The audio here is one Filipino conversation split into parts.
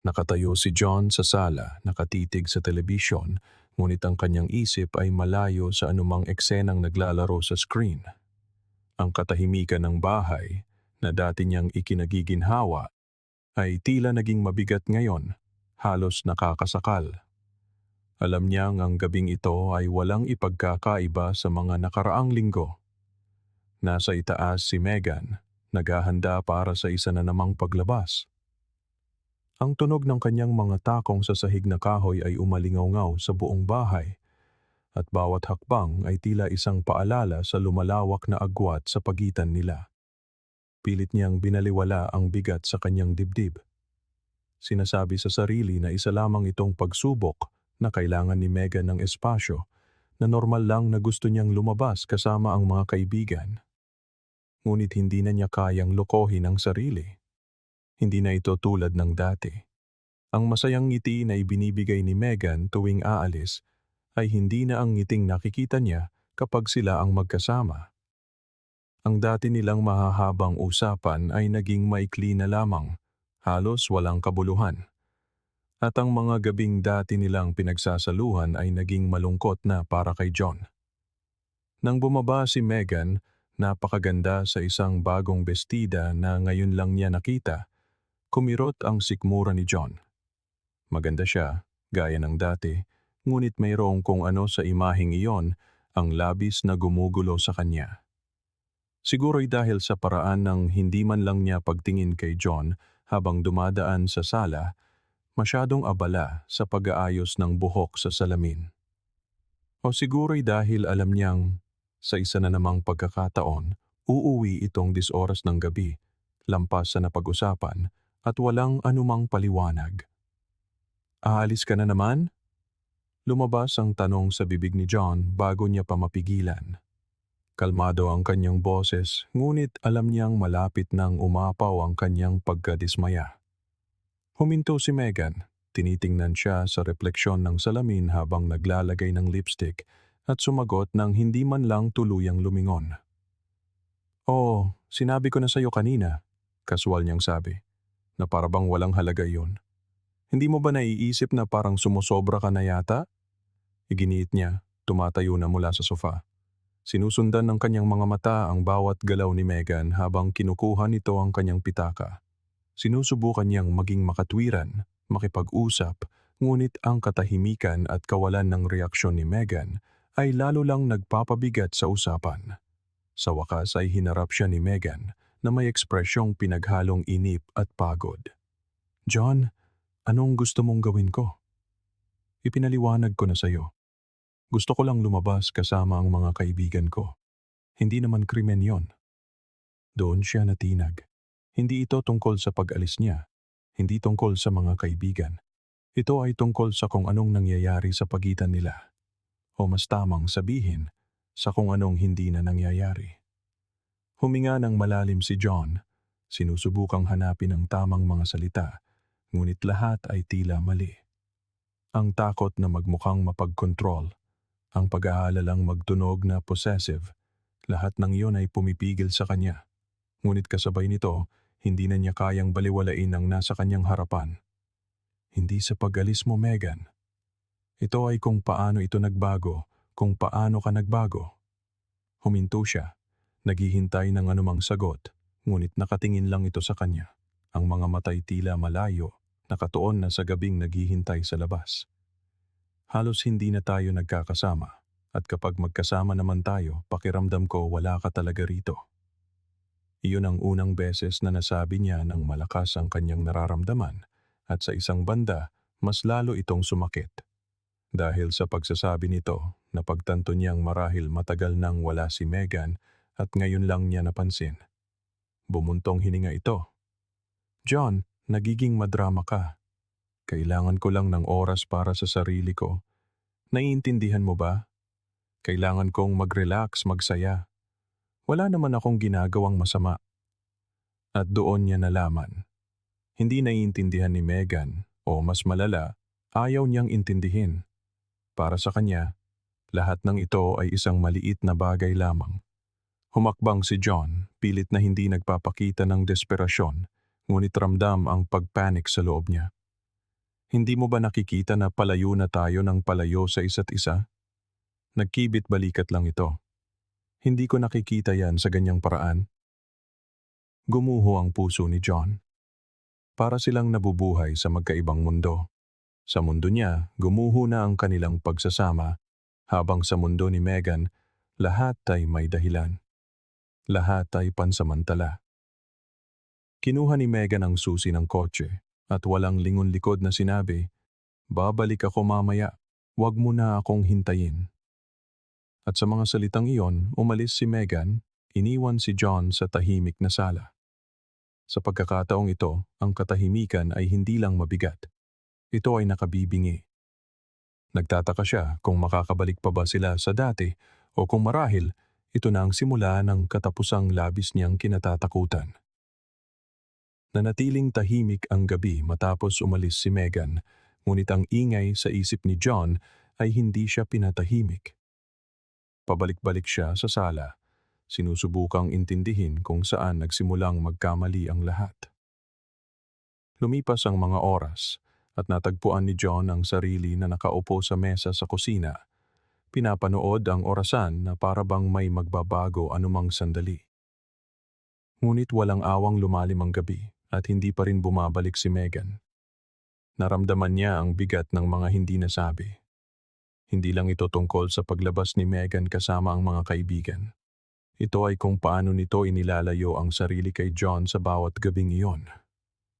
Nakatayo si John sa sala, nakatitig sa telebisyon, ngunit ang kanyang isip ay malayo sa anumang eksenang naglalaro sa screen. Ang katahimikan ng bahay, na dati niyang ikinagiginhawa, ay tila naging mabigat ngayon, halos nakakasakal. Alam niyang ang gabing ito ay walang ipagkakaiba sa mga nakaraang linggo. Nasa itaas si Megan, naghahanda para sa isa na namang paglabas. Ang tunog ng kanyang mga takong sa sahig na kahoy ay umalingaw sa buong bahay, at bawat hakbang ay tila isang paalala sa lumalawak na agwat sa pagitan nila. Pilit niyang binaliwala ang bigat sa kanyang dibdib. Sinasabi sa sarili na isa lamang itong pagsubok na kailangan ni Megan ng espasyo na normal lang na gusto niyang lumabas kasama ang mga kaibigan. Ngunit hindi na niya kayang lokohin ang sarili. Hindi na ito tulad ng dati. Ang masayang ngiti na ibinibigay ni Megan tuwing aalis ay hindi na ang ngiting nakikita niya kapag sila ang magkasama. Ang dati nilang mahahabang usapan ay naging maikli na lamang, halos walang kabuluhan. At ang mga gabing dati nilang pinagsasaluhan ay naging malungkot na para kay John. Nang bumaba si Megan, napakaganda sa isang bagong bestida na ngayon lang niya nakita, Kumirot ang sikmura ni John. Maganda siya, gaya ng dati, ngunit mayroong kung ano sa imaheng iyon ang labis na gumugulo sa kanya. Siguro'y dahil sa paraan ng hindi man lang niya pagtingin kay John habang dumadaan sa sala, masyadong abala sa pag-aayos ng buhok sa salamin. O siguro'y dahil alam niyang sa isa na namang pagkakataon, uuwi itong disoras ng gabi, lampas sa napag-usapan, at walang anumang paliwanag. Aalis ka na naman? Lumabas ang tanong sa bibig ni John bago niya pa mapigilan. Kalmado ang kanyang boses, ngunit alam niyang malapit nang umapaw ang kanyang pagkadismaya. Huminto si Megan, tinitingnan siya sa refleksyon ng salamin habang naglalagay ng lipstick at sumagot ng hindi man lang tuluyang lumingon. Oh, sinabi ko na sa'yo kanina, kaswal niyang sabi na parabang walang halaga iyon. Hindi mo ba naiisip na parang sumusobra ka na yata? Iginiit niya, tumatayo na mula sa sofa. Sinusundan ng kanyang mga mata ang bawat galaw ni Megan habang kinukuha nito ang kanyang pitaka. Sinusubukan niyang maging makatwiran, makipag-usap, ngunit ang katahimikan at kawalan ng reaksyon ni Megan ay lalo lang nagpapabigat sa usapan. Sa wakas ay hinarap siya ni Megan na may ekspresyong pinaghalong inip at pagod. John, anong gusto mong gawin ko? Ipinaliwanag ko na sa'yo. Gusto ko lang lumabas kasama ang mga kaibigan ko. Hindi naman krimen yon. Doon siya natinag. Hindi ito tungkol sa pag-alis niya. Hindi tungkol sa mga kaibigan. Ito ay tungkol sa kung anong nangyayari sa pagitan nila. O mas tamang sabihin, sa kung anong hindi na nangyayari. Huminga ng malalim si John. Sinusubukang hanapin ang tamang mga salita, ngunit lahat ay tila mali. Ang takot na magmukhang mapagkontrol, ang pag-aalalang magtunog na possessive, lahat ng iyon ay pumipigil sa kanya. Ngunit kasabay nito, hindi na niya kayang baliwalain ang nasa kanyang harapan. Hindi sa pag-alis mo, Megan. Ito ay kung paano ito nagbago, kung paano ka nagbago. Huminto siya Naghihintay ng anumang sagot, ngunit nakatingin lang ito sa kanya. Ang mga matay tila malayo, nakatuon na sa gabing naghihintay sa labas. Halos hindi na tayo nagkakasama, at kapag magkasama naman tayo, pakiramdam ko wala ka talaga rito. Iyon ang unang beses na nasabi niya ng malakas ang kanyang nararamdaman, at sa isang banda, mas lalo itong sumakit. Dahil sa pagsasabi nito, napagtanto niyang marahil matagal nang wala si Megan at ngayon lang niya napansin. Bumuntong hininga ito. John, nagiging madrama ka. Kailangan ko lang ng oras para sa sarili ko. Naiintindihan mo ba? Kailangan kong mag-relax, magsaya. Wala naman akong ginagawang masama. At doon niya nalaman. Hindi naiintindihan ni Megan, o mas malala, ayaw niyang intindihin. Para sa kanya, lahat ng ito ay isang maliit na bagay lamang. Humakbang si John, pilit na hindi nagpapakita ng desperasyon, ngunit ramdam ang pagpanik sa loob niya. Hindi mo ba nakikita na palayo na tayo ng palayo sa isa't isa? Nagkibit balikat lang ito. Hindi ko nakikita yan sa ganyang paraan. Gumuho ang puso ni John. Para silang nabubuhay sa magkaibang mundo. Sa mundo niya, gumuho na ang kanilang pagsasama, habang sa mundo ni Megan, lahat ay may dahilan. Lahat ay pansamantala. Kinuha ni Megan ang susi ng kotse at walang lingon likod na sinabi, Babalik ako mamaya, wag mo na akong hintayin. At sa mga salitang iyon, umalis si Megan, iniwan si John sa tahimik na sala. Sa pagkakataong ito, ang katahimikan ay hindi lang mabigat. Ito ay nakabibingi. Nagtataka siya kung makakabalik pa ba sila sa dati o kung marahil ito na ang simula ng katapusang labis niyang kinatatakutan. Nanatiling tahimik ang gabi matapos umalis si Megan, ngunit ang ingay sa isip ni John ay hindi siya pinatahimik. Pabalik-balik siya sa sala, sinusubukang intindihin kung saan nagsimulang magkamali ang lahat. Lumipas ang mga oras at natagpuan ni John ang sarili na nakaupo sa mesa sa kusina. Pinapanood ang orasan na parabang may magbabago anumang sandali. Ngunit walang awang lumalim ang gabi at hindi pa rin bumabalik si Megan. Naramdaman niya ang bigat ng mga hindi nasabi. Hindi lang ito tungkol sa paglabas ni Megan kasama ang mga kaibigan. Ito ay kung paano nito inilalayo ang sarili kay John sa bawat gabing iyon.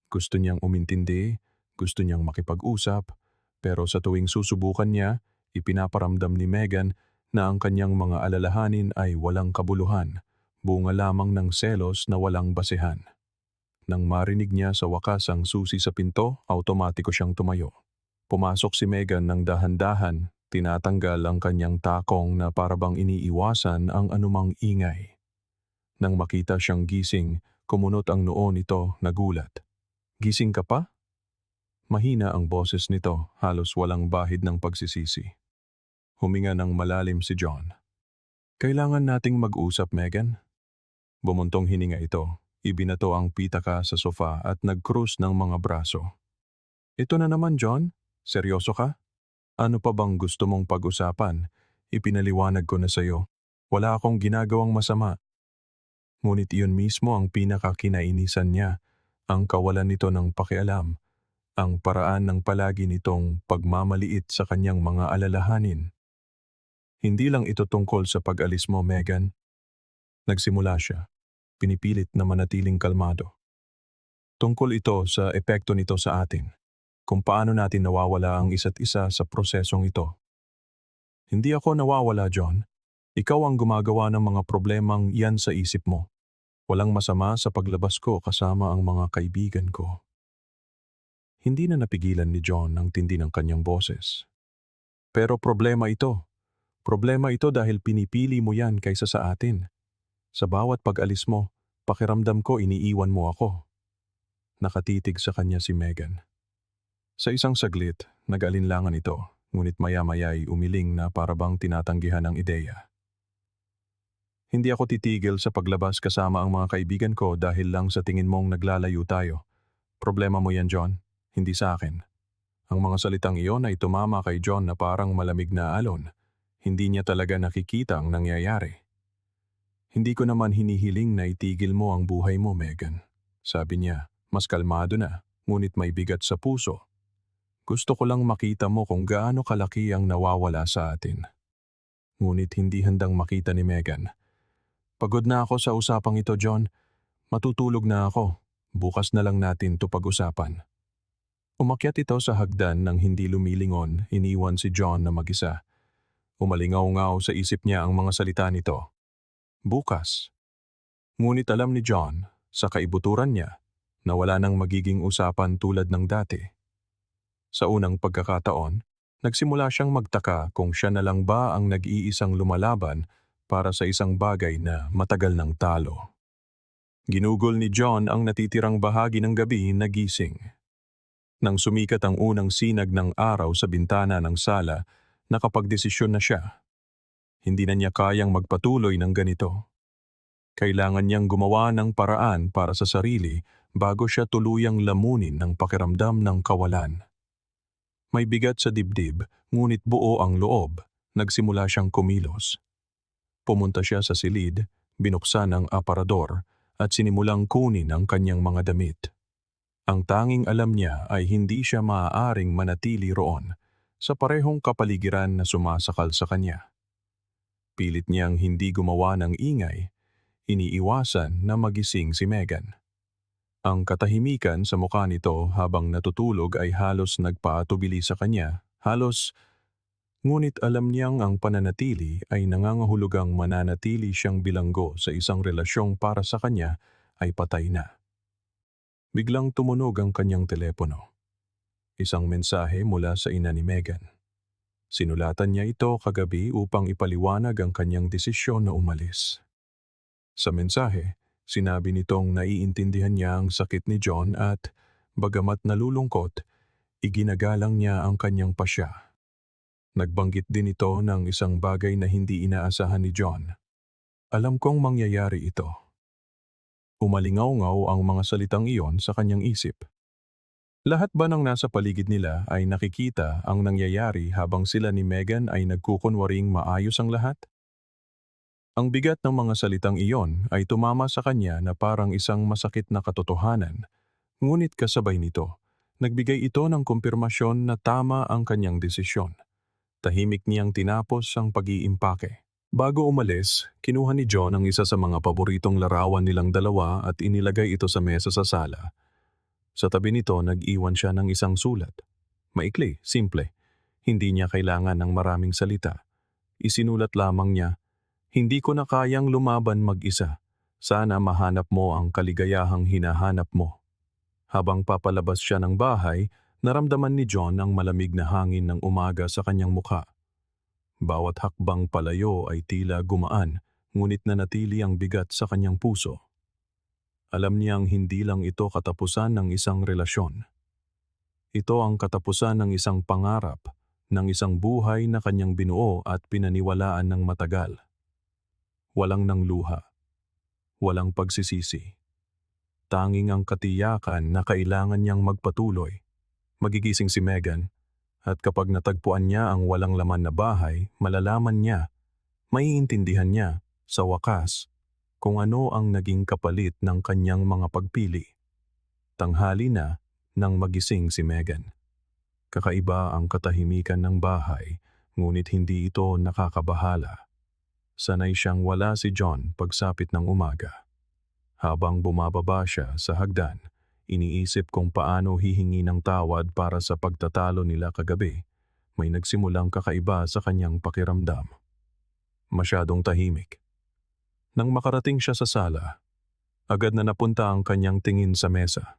Gusto niyang umintindi, gusto niyang makipag-usap, pero sa tuwing susubukan niya, ipinaparamdam ni Megan na ang kanyang mga alalahanin ay walang kabuluhan, bunga lamang ng selos na walang basehan. Nang marinig niya sa wakas ang susi sa pinto, automatiko siyang tumayo. Pumasok si Megan ng dahan-dahan, tinatanggal ang kanyang takong na parabang iniiwasan ang anumang ingay. Nang makita siyang gising, kumunot ang noo nito nagulat. Gising ka pa? Mahina ang boses nito, halos walang bahid ng pagsisisi. Huminga ng malalim si John. Kailangan nating mag-usap, Megan. Bumuntong hininga ito, Ibinato ang pitaka sa sofa at nag-cruise ng mga braso. Ito na naman, John. Seryoso ka? Ano pa bang gusto mong pag-usapan? Ipinaliwanag ko na sa'yo. Wala akong ginagawang masama. Ngunit iyon mismo ang pinakakinainisan niya, ang kawalan nito ng pakialam, ang paraan ng palagi nitong pagmamaliit sa kanyang mga alalahanin. Hindi lang ito tungkol sa pag-alis mo, Megan. Nagsimula siya pinipilit na manatiling kalmado. Tungkol ito sa epekto nito sa atin, kung paano natin nawawala ang isa't isa sa prosesong ito. Hindi ako nawawala, John. Ikaw ang gumagawa ng mga problemang yan sa isip mo. Walang masama sa paglabas ko kasama ang mga kaibigan ko. Hindi na napigilan ni John ang tindi ng kanyang boses. Pero problema ito. Problema ito dahil pinipili mo yan kaysa sa atin. Sa bawat pag-alis mo, pakiramdam ko iniiwan mo ako. Nakatitig sa kanya si Megan. Sa isang saglit, nag-alinlangan ito, ngunit maya-maya ay umiling na parabang tinatanggihan ang ideya. Hindi ako titigil sa paglabas kasama ang mga kaibigan ko dahil lang sa tingin mong naglalayo tayo. Problema mo yan, John, hindi sa akin. Ang mga salitang iyon ay tumama kay John na parang malamig na alon. Hindi niya talaga nakikita ang nangyayari. Hindi ko naman hinihiling na itigil mo ang buhay mo, Megan. Sabi niya, mas kalmado na, ngunit may bigat sa puso. Gusto ko lang makita mo kung gaano kalaki ang nawawala sa atin. Ngunit hindi handang makita ni Megan. Pagod na ako sa usapang ito, John. Matutulog na ako. Bukas na lang natin to pag-usapan. Umakyat ito sa hagdan nang hindi lumilingon, iniwan si John na mag-isa. Umalingaw-ngaw sa isip niya ang mga salita nito bukas. Ngunit alam ni John, sa kaibuturan niya, na wala nang magiging usapan tulad ng dati. Sa unang pagkakataon, nagsimula siyang magtaka kung siya na lang ba ang nag-iisang lumalaban para sa isang bagay na matagal ng talo. Ginugol ni John ang natitirang bahagi ng gabi na gising. Nang sumikat ang unang sinag ng araw sa bintana ng sala, nakapagdesisyon na siya. Hindi na niya kayang magpatuloy ng ganito. Kailangan niyang gumawa ng paraan para sa sarili bago siya tuluyang lamunin ng pakiramdam ng kawalan. May bigat sa dibdib, ngunit buo ang loob. Nagsimula siyang kumilos. Pumunta siya sa silid, binuksan ang aparador, at sinimulang kunin ang kanyang mga damit. Ang tanging alam niya ay hindi siya maaaring manatili roon sa parehong kapaligiran na sumasakal sa kanya. Pilit niyang hindi gumawa ng ingay, iniiwasan na magising si Megan. Ang katahimikan sa mukha nito habang natutulog ay halos nagpaatubili sa kanya, halos ngunit alam niyang ang pananatili ay nangangahulugang mananatili siyang bilanggo sa isang relasyong para sa kanya ay patay na. Biglang tumunog ang kanyang telepono. Isang mensahe mula sa ina ni Megan. Sinulatan niya ito kagabi upang ipaliwanag ang kanyang desisyon na umalis. Sa mensahe, Sinabi nitong naiintindihan niya ang sakit ni John at, bagamat nalulungkot, iginagalang niya ang kanyang pasya. Nagbanggit din ito ng isang bagay na hindi inaasahan ni John. Alam kong mangyayari ito. Umalingaw-ngaw ang mga salitang iyon sa kanyang isip. Lahat ba ng nasa paligid nila ay nakikita ang nangyayari habang sila ni Megan ay nagkukunwaring maayos ang lahat? Ang bigat ng mga salitang iyon ay tumama sa kanya na parang isang masakit na katotohanan. Ngunit kasabay nito, nagbigay ito ng kumpirmasyon na tama ang kanyang desisyon. Tahimik niyang tinapos ang pag-iimpake. Bago umalis, kinuha ni John ang isa sa mga paboritong larawan nilang dalawa at inilagay ito sa mesa sa sala. Sa tabi nito, nag-iwan siya ng isang sulat. Maikli, simple. Hindi niya kailangan ng maraming salita. Isinulat lamang niya, hindi ko na kayang lumaban mag-isa. Sana mahanap mo ang kaligayahang hinahanap mo. Habang papalabas siya ng bahay, naramdaman ni John ang malamig na hangin ng umaga sa kanyang mukha. Bawat hakbang palayo ay tila gumaan, ngunit nanatili ang bigat sa kanyang puso. Alam niyang hindi lang ito katapusan ng isang relasyon. Ito ang katapusan ng isang pangarap, ng isang buhay na kanyang binuo at pinaniwalaan ng matagal. Walang nang luha. Walang pagsisisi. Tanging ang katiyakan na kailangan niyang magpatuloy. Magigising si Megan, at kapag natagpuan niya ang walang laman na bahay, malalaman niya, maiintindihan niya, sa wakas, kung ano ang naging kapalit ng kanyang mga pagpili. Tanghali na nang magising si Megan. Kakaiba ang katahimikan ng bahay, ngunit hindi ito nakakabahala. Sanay siyang wala si John pagsapit ng umaga. Habang bumababa siya sa hagdan, iniisip kung paano hihingi ng tawad para sa pagtatalo nila kagabi. May nagsimulang kakaiba sa kanyang pakiramdam. Masyadong tahimik. Nang makarating siya sa sala, agad na napunta ang kanyang tingin sa mesa.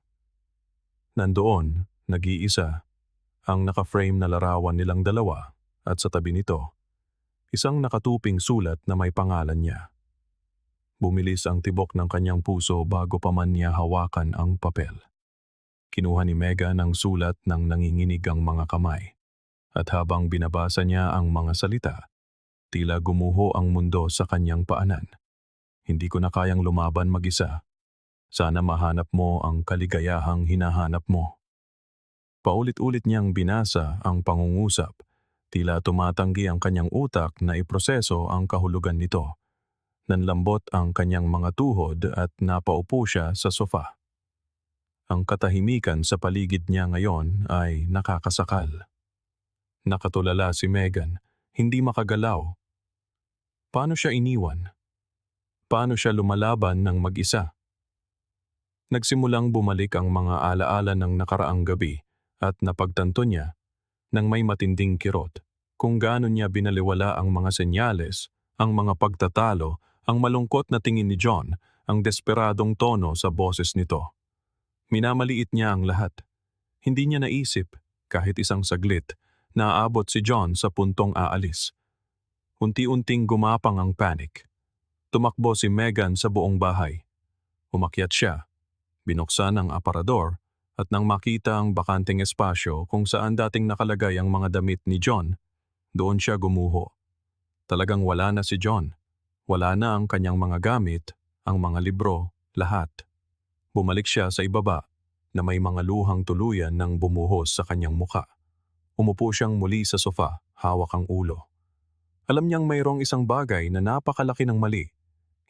Nandoon, nag-iisa, ang naka-frame na larawan nilang dalawa at sa tabi nito, isang nakatuping sulat na may pangalan niya. Bumilis ang tibok ng kanyang puso bago pa man niya hawakan ang papel. Kinuha ni Megan ang sulat ng nanginginig ang mga kamay. At habang binabasa niya ang mga salita, tila gumuho ang mundo sa kanyang paanan. Hindi ko na kayang lumaban mag-isa. Sana mahanap mo ang kaligayahang hinahanap mo. Paulit-ulit niyang binasa ang pangungusap Tila tumatanggi ang kanyang utak na iproseso ang kahulugan nito. Nanlambot ang kanyang mga tuhod at napaupo siya sa sofa. Ang katahimikan sa paligid niya ngayon ay nakakasakal. Nakatulala si Megan, hindi makagalaw. Paano siya iniwan? Paano siya lumalaban ng mag-isa? Nagsimulang bumalik ang mga alaala ng nakaraang gabi at napagtanto niya ng may matinding kirot, kung gaano niya binaliwala ang mga senyales, ang mga pagtatalo, ang malungkot na tingin ni John, ang desperadong tono sa boses nito. Minamaliit niya ang lahat. Hindi niya naisip, kahit isang saglit, na aabot si John sa puntong aalis. Unti-unting gumapang ang panic. Tumakbo si Megan sa buong bahay. Umakyat siya. Binuksan ang aparador at nang makita ang bakanting espasyo kung saan dating nakalagay ang mga damit ni John, doon siya gumuho. Talagang wala na si John. Wala na ang kanyang mga gamit, ang mga libro, lahat. Bumalik siya sa ibaba na may mga luhang tuluyan ng bumuhos sa kanyang muka. Umupo siyang muli sa sofa, hawak ang ulo. Alam niyang mayroong isang bagay na napakalaki ng mali.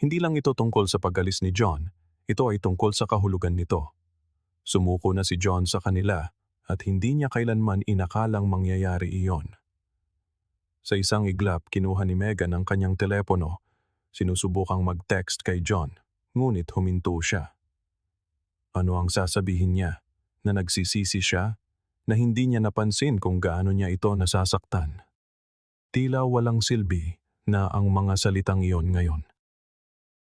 Hindi lang ito tungkol sa pagalis ni John, ito ay tungkol sa kahulugan nito. Sumuko na si John sa kanila at hindi niya kailanman inakalang mangyayari iyon. Sa isang iglap, kinuha ni Megan ang kanyang telepono. Sinusubukang mag-text kay John, ngunit huminto siya. Ano ang sasabihin niya? Na nagsisisi siya? Na hindi niya napansin kung gaano niya ito nasasaktan? Tila walang silbi na ang mga salitang iyon ngayon.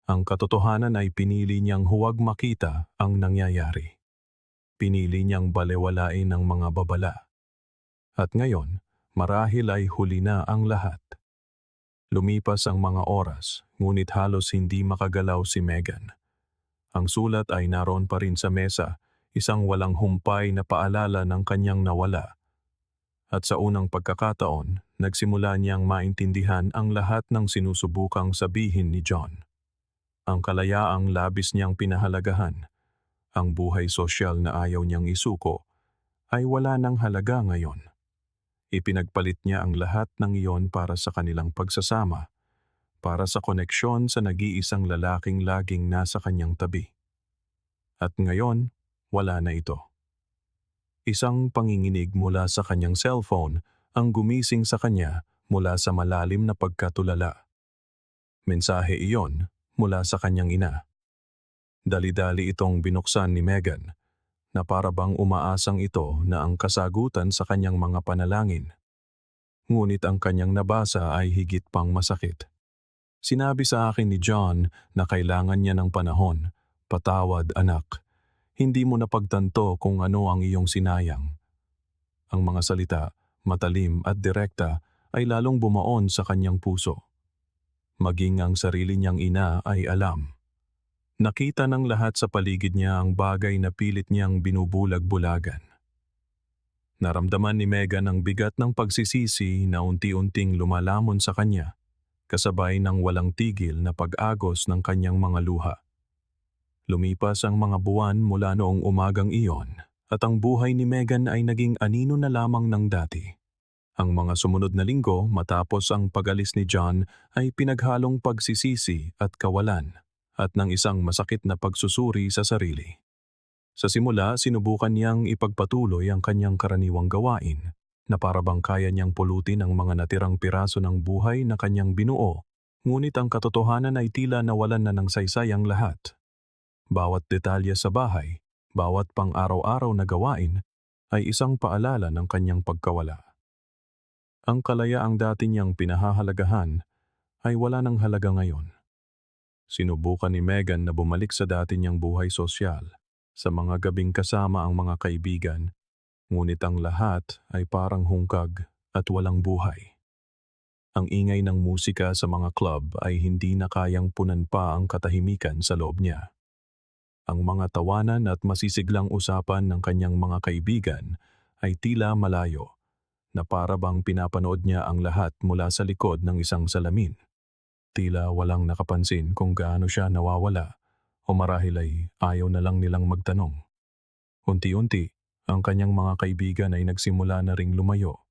Ang katotohanan ay pinili niyang huwag makita ang nangyayari. Pinili niyang balewalain ang mga babala. At ngayon, marahil ay huli na ang lahat. Lumipas ang mga oras, ngunit halos hindi makagalaw si Megan. Ang sulat ay naroon pa rin sa mesa, isang walang humpay na paalala ng kanyang nawala. At sa unang pagkakataon, nagsimula niyang maintindihan ang lahat ng sinusubukang sabihin ni John. Ang kalayaang labis niyang pinahalagahan, ang buhay sosyal na ayaw niyang isuko, ay wala ng halaga ngayon. Ipinagpalit niya ang lahat ng iyon para sa kanilang pagsasama, para sa koneksyon sa nag-iisang lalaking laging nasa kanyang tabi. At ngayon, wala na ito. Isang panginginig mula sa kanyang cellphone ang gumising sa kanya mula sa malalim na pagkatulala. Mensahe iyon mula sa kanyang ina. Dali-dali itong binuksan ni Megan na para bang umaasang ito na ang kasagutan sa kanyang mga panalangin. Ngunit ang kanyang nabasa ay higit pang masakit. Sinabi sa akin ni John na kailangan niya ng panahon. Patawad anak. Hindi mo napagtanto kung ano ang iyong sinayang. Ang mga salita, matalim at direkta, ay lalong bumaon sa kanyang puso maging ang sarili niyang ina ay alam. Nakita ng lahat sa paligid niya ang bagay na pilit niyang binubulag-bulagan. Naramdaman ni Megan ang bigat ng pagsisisi na unti-unting lumalamon sa kanya, kasabay ng walang tigil na pag-agos ng kanyang mga luha. Lumipas ang mga buwan mula noong umagang iyon at ang buhay ni Megan ay naging anino na lamang ng dati. Ang mga sumunod na linggo matapos ang pag-alis ni John ay pinaghalong pagsisisi at kawalan at ng isang masakit na pagsusuri sa sarili. Sa simula, sinubukan niyang ipagpatuloy ang kanyang karaniwang gawain na parabang kaya niyang pulutin ang mga natirang piraso ng buhay na kanyang binuo, ngunit ang katotohanan ay tila nawalan na ng saysay ang lahat. Bawat detalye sa bahay, bawat pang-araw-araw na gawain, ay isang paalala ng kanyang pagkawala. Ang kalayaang dati niyang pinahahalagahan ay wala ng halaga ngayon. Sinubukan ni Megan na bumalik sa dati niyang buhay sosyal, sa mga gabing kasama ang mga kaibigan, ngunit ang lahat ay parang hungkag at walang buhay. Ang ingay ng musika sa mga club ay hindi na kayang punan pa ang katahimikan sa loob niya. Ang mga tawanan at masisiglang usapan ng kanyang mga kaibigan ay tila malayo na para bang pinapanood niya ang lahat mula sa likod ng isang salamin. Tila walang nakapansin kung gaano siya nawawala o marahil ay ayaw na lang nilang magtanong. Unti-unti, ang kanyang mga kaibigan ay nagsimula na ring lumayo.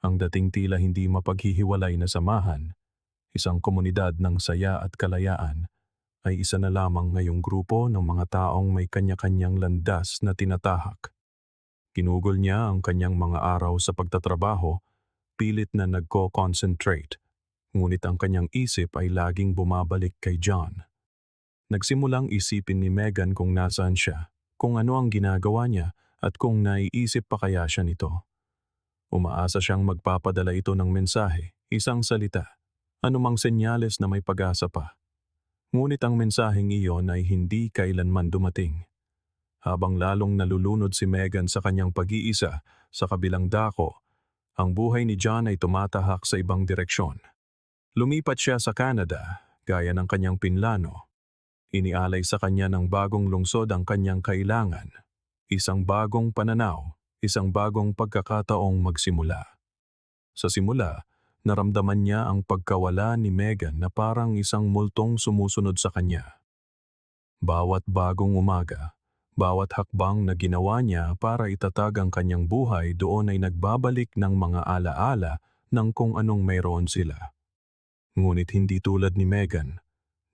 Ang dating tila hindi mapaghihiwalay na samahan, isang komunidad ng saya at kalayaan, ay isa na lamang ngayong grupo ng mga taong may kanya-kanyang landas na tinatahak Ginugol niya ang kanyang mga araw sa pagtatrabaho, pilit na nagko-concentrate, ngunit ang kanyang isip ay laging bumabalik kay John. Nagsimulang isipin ni Megan kung nasaan siya, kung ano ang ginagawa niya at kung naiisip pa kaya siya nito. Umaasa siyang magpapadala ito ng mensahe, isang salita, anumang senyales na may pag-asa pa. Ngunit ang mensaheng iyon ay hindi kailanman dumating habang lalong nalulunod si Megan sa kanyang pag-iisa sa kabilang dako, ang buhay ni John ay tumatahak sa ibang direksyon. Lumipat siya sa Canada, gaya ng kanyang pinlano. Inialay sa kanya ng bagong lungsod ang kanyang kailangan, isang bagong pananaw, isang bagong pagkakataong magsimula. Sa simula, naramdaman niya ang pagkawala ni Megan na parang isang multong sumusunod sa kanya. Bawat bagong umaga, Bawat hakbang na ginawa niya para itatag ang kanyang buhay doon ay nagbabalik ng mga alaala ng kung anong mayroon sila. Ngunit hindi tulad ni Megan,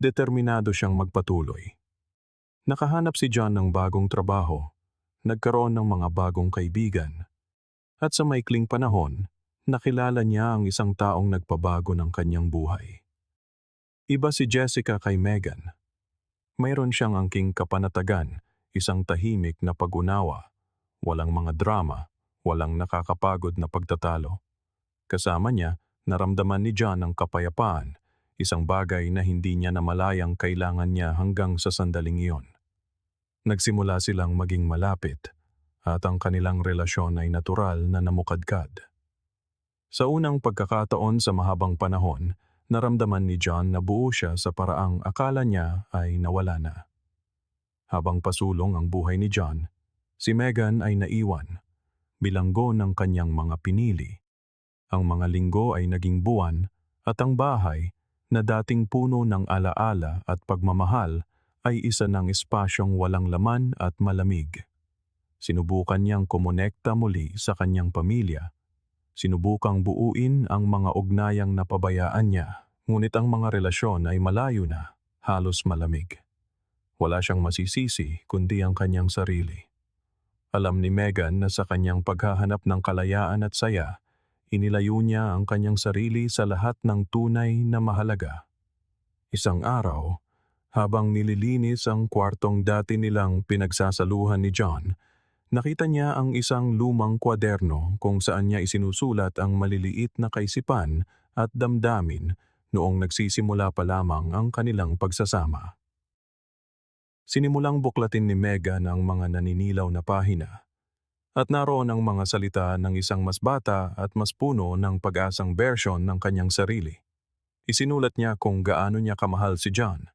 determinado siyang magpatuloy. Nakahanap si John ng bagong trabaho, nagkaroon ng mga bagong kaibigan, at sa maikling panahon, nakilala niya ang isang taong nagpabago ng kanyang buhay. Iba si Jessica kay Megan. Mayroon siyang angking kapanatagan, isang tahimik na pag-unawa, walang mga drama, walang nakakapagod na pagtatalo. Kasama niya, naramdaman ni John ang kapayapaan, isang bagay na hindi niya namalayang kailangan niya hanggang sa sandaling iyon. Nagsimula silang maging malapit at ang kanilang relasyon ay natural na namukadkad. Sa unang pagkakataon sa mahabang panahon, naramdaman ni John na buo siya sa paraang akala niya ay nawala na. Habang pasulong ang buhay ni John, si Megan ay naiwan, bilanggo ng kanyang mga pinili. Ang mga linggo ay naging buwan at ang bahay na dating puno ng alaala at pagmamahal ay isa ng espasyong walang laman at malamig. Sinubukan niyang kumonekta muli sa kanyang pamilya. Sinubukang buuin ang mga ugnayang napabayaan niya, ngunit ang mga relasyon ay malayo na, halos malamig. Wala siyang masisisi kundi ang kanyang sarili. Alam ni Megan na sa kanyang paghahanap ng kalayaan at saya, inilayo niya ang kanyang sarili sa lahat ng tunay na mahalaga. Isang araw, habang nililinis ang kwartong dati nilang pinagsasaluhan ni John, nakita niya ang isang lumang kwaderno kung saan niya isinusulat ang maliliit na kaisipan at damdamin noong nagsisimula pa lamang ang kanilang pagsasama. Sinimulang buklatin ni Megan ang mga naninilaw na pahina at naroon ang mga salita ng isang mas bata at mas puno ng pag-asang bersyon ng kanyang sarili. Isinulat niya kung gaano niya kamahal si John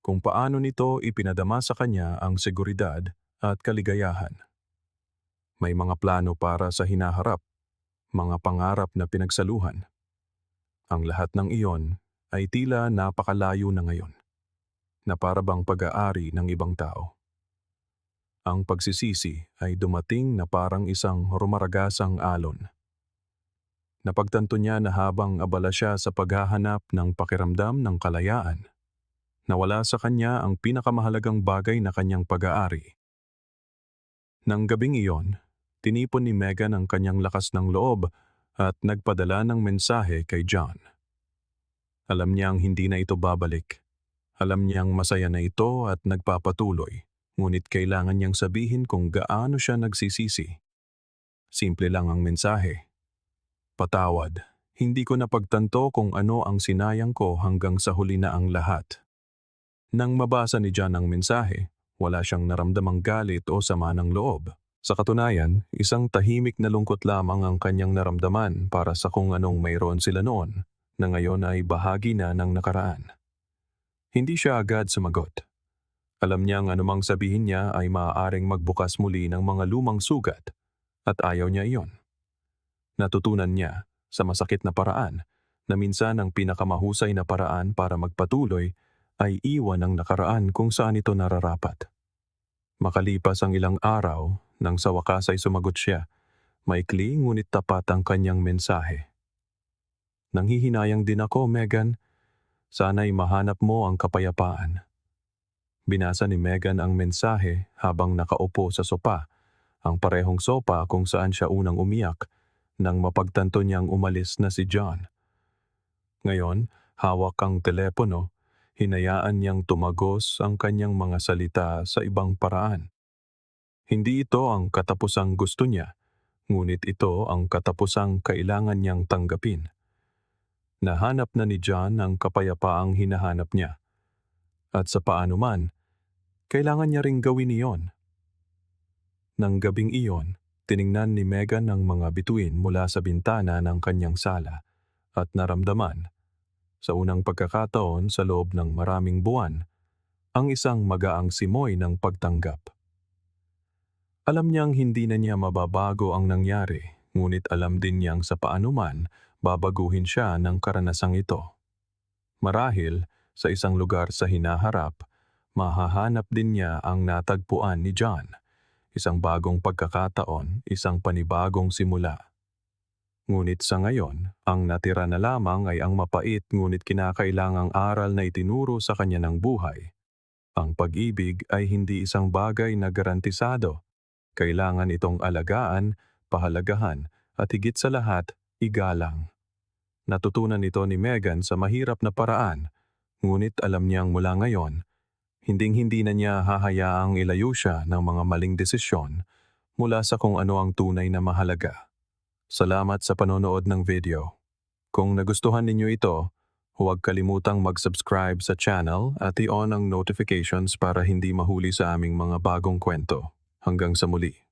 kung paano nito ipinadama sa kanya ang seguridad at kaligayahan. May mga plano para sa hinaharap, mga pangarap na pinagsaluhan. Ang lahat ng iyon ay tila napakalayo na ngayon, na parabang pag-aari ng ibang tao. Ang pagsisisi ay dumating na parang isang rumaragasang alon. Napagtanto niya na habang abala siya sa paghahanap ng pakiramdam ng kalayaan, nawala sa kanya ang pinakamahalagang bagay na kanyang pag-aari. Nang gabing iyon, tinipon ni Megan ang kanyang lakas ng loob at nagpadala ng mensahe kay John. Alam niyang hindi na ito babalik. Alam niyang masaya na ito at nagpapatuloy, ngunit kailangan niyang sabihin kung gaano siya nagsisisi. Simple lang ang mensahe. Patawad, hindi ko napagtanto kung ano ang sinayang ko hanggang sa huli na ang lahat. Nang mabasa ni John ang mensahe, wala siyang naramdamang galit o sama ng loob. Sa katunayan, isang tahimik na lungkot lamang ang kanyang naramdaman para sa kung anong mayroon sila noon, na ngayon ay bahagi na ng nakaraan. Hindi siya agad sumagot. Alam niyang anumang sabihin niya ay maaaring magbukas muli ng mga lumang sugat, at ayaw niya iyon. Natutunan niya, sa masakit na paraan, na minsan ang pinakamahusay na paraan para magpatuloy ay iwan ang nakaraan kung saan ito nararapat. Makalipas ang ilang araw, nang sa wakas ay sumagot siya, maikli ngunit tapat ang kanyang mensahe. Nanghihinayang din ako, Megan. Sana'y mahanap mo ang kapayapaan. Binasa ni Megan ang mensahe habang nakaupo sa sopa, ang parehong sopa kung saan siya unang umiyak nang mapagtanto niyang umalis na si John. Ngayon, hawak ang telepono hinayaan niyang tumagos ang kanyang mga salita sa ibang paraan. Hindi ito ang katapusang gusto niya, ngunit ito ang katapusang kailangan niyang tanggapin. Nahanap na ni John ang kapayapaang hinahanap niya. At sa paano man, kailangan niya ring gawin iyon. Nang gabing iyon, tiningnan ni Megan ang mga bituin mula sa bintana ng kanyang sala at naramdaman sa unang pagkakataon sa loob ng maraming buwan, ang isang magaang simoy ng pagtanggap. Alam niyang hindi na niya mababago ang nangyari, ngunit alam din niyang sa paanuman babaguhin siya ng karanasang ito. Marahil, sa isang lugar sa hinaharap, mahahanap din niya ang natagpuan ni John. Isang bagong pagkakataon, isang panibagong simula. Ngunit sa ngayon, ang natira na lamang ay ang mapait ngunit kinakailangang aral na itinuro sa kanya ng buhay. Ang pag-ibig ay hindi isang bagay na garantisado. Kailangan itong alagaan, pahalagahan, at higit sa lahat, igalang. Natutunan ito ni Megan sa mahirap na paraan, ngunit alam niyang mula ngayon, hinding-hindi na niya hahayaang ilayo siya ng mga maling desisyon mula sa kung ano ang tunay na mahalaga. Salamat sa panonood ng video. Kung nagustuhan ninyo ito, huwag kalimutang mag-subscribe sa channel at i-on ang notifications para hindi mahuli sa aming mga bagong kwento. Hanggang sa muli.